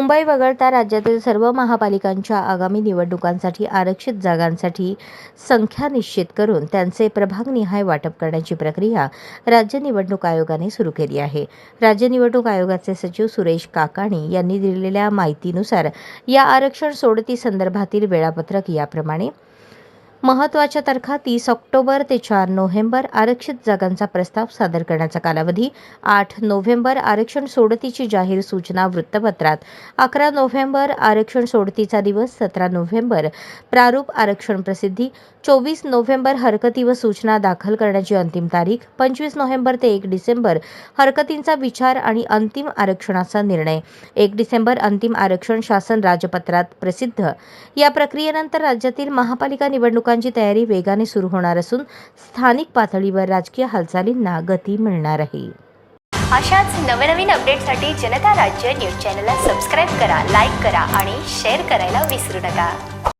मुंबई वगळता राज्यातील सर्व महापालिकांच्या आगामी निवडणुकांसाठी आरक्षित जागांसाठी संख्या निश्चित करून त्यांचे प्रभागनिहाय वाटप करण्याची प्रक्रिया राज्य निवडणूक आयोगाने सुरू केली आहे. राज्य निवडणूक आयोगाचे सचिव सुरेश काकाणी यांनी दिलेल्या माहितीनुसार या आरक्षण सोडती संदर्भातील वेळापत्रक याप्रमाणे महत्त्वाच्या तारखा तीस ऑक्टोबर ते चार नोव्हेंबर. आरक्षित जागांचा प्रस्ताव सादर करण्याचा कालावधी आठ नोव्हेंबर. आरक्षण सोडतीची जाहीर सूचना वृत्तपत्रात. अकरा नोव्हेंबर. आरक्षण सोडतीचा दिवस सतरा नोव्हेंबर. प्रारूप आरक्षण प्रसिद्धी. चोवीस नोव्हेंबर हरकती व सूचना दाखल करण्याची अंतिम तारीख. पंचवीस नोव्हेंबर ते एक डिसेंबर. हरकतींचा विचार आणि अंतिम आरक्षणाचा निर्णय. एक डिसेंबर अंतिम आरक्षण शासन राजपत्रात प्रसिद्ध. या प्रक्रियेनंतर राज्यातील महापालिका निवडणुकांची तयारी वेगाने सुरू होणार असून स्थानिक पातळीवर राजकीय हालचालींना गती मिळणार आहे. अशाच नवनवीन अपडेटसाठी जनता राज्य न्यूज चॅनलला सबस्क्राईब करा लाईक करा आणि शेअर करायला विसरू नका.